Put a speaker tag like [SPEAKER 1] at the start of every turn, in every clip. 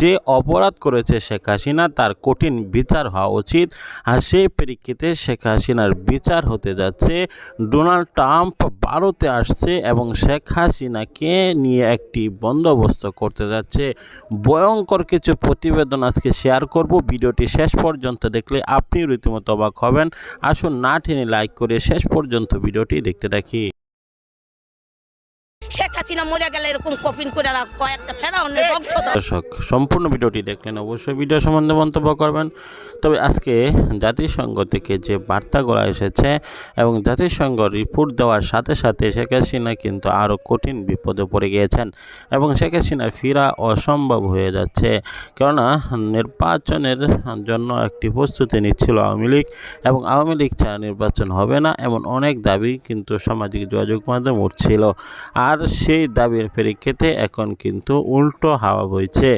[SPEAKER 1] যে অপরাধ করেছে শেখ হাসিনা, তার কঠিন বিচার হওয়া উচিত। আর সেই প্রেক্ষিতে শেখ হাসিনার বিচার হতে যাচ্ছে, ডোনাল্ড ট্রাম্প ভারতে আসছে এবং শেখ হাসিনাকে নিয়ে একটি বন্দোবস্ত করতে যাচ্ছে। ভয়ঙ্কর কিছু প্রতিবেদন আজকে শেয়ার করব। ভিডিওটি শেষ পর্যন্ত দেখলে আপনি রীতিমতো অবাক হবেন। আসুন না টেনে লাইক করে শেষ পর্যন্ত ভিডিওটি দেখতে থাকি।
[SPEAKER 2] শেখ হাসিনা মরে গেলে এরকম কপিন করে কয়েকটা ফেরাউনের বংশধর
[SPEAKER 1] দর্শক সম্পূর্ণ ভিডিওটি দেখলেন অবশ্যই ভিডিও সম্বন্ধে মন্তব্য করবেন। তবে আজকে জাতিসংঘ থেকে যে বার্তাগুলো এসেছে এবং জাতিসংঘ রিপোর্ট দেওয়ার সাথে সাথে শেখ হাসিনা কিন্তু আরও কঠিন বিপদে পড়ে গিয়েছেন এবং শেখ হাসিনার ফেরা অসম্ভব হয়ে যাচ্ছে। কেননা নির্বাচনের জন্য একটি প্রস্তুতি নিচ্ছিল আওয়ামী লীগ এবং আওয়ামী লীগ ছাড়া নির্বাচন হবে না এমন অনেক দাবি কিন্তু সামাজিক যোগাযোগ মাধ্যমে উঠছিল। আর সেই দাবির প্রেক্ষিতে এখন কিন্তু উল্টো হাওয়া বইছে।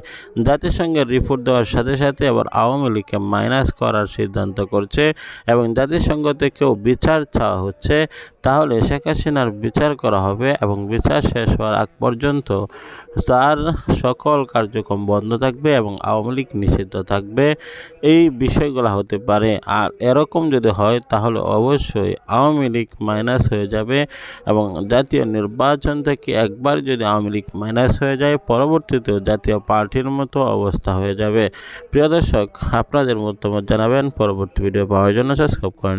[SPEAKER 1] জাতিসংঘের রিপোর্ট দেওয়ার সাথে সাথে আবার আওয়ামী লীগকে মাইনাস করার সিদ্ধান্ত করছে এবং জাতিসংঘ থেকেও বিচার চাওয়া হচ্ছে, তাহলে শেখ হাসিনার বিচার করা হবে এবং বিচার শেষ হওয়ার আগ পর্যন্ত তার সকল কার্যক্রম বন্ধ থাকবে এবং আওয়ামী লীগ নিষিদ্ধ থাকবে। এই বিষয়গুলো হতে পারে। আর এরকম যদি হয়, তাহলে অবশ্যই আওয়ামী লীগ মাইনাস হয়ে যাবে এবং জাতীয় নির্বাচন থেকে একবার যদি আওয়ামী লীগ মাইনাস হয়ে যায়, পরবর্তীতেও জাতীয় পার্টির মতো অবস্থা হয়ে যাবে। প্রিয় দর্শক, আপনাদের মতামত জানাবেন। পরবর্তী ভিডিও পাওয়ার জন্য সাবস্ক্রাইব করে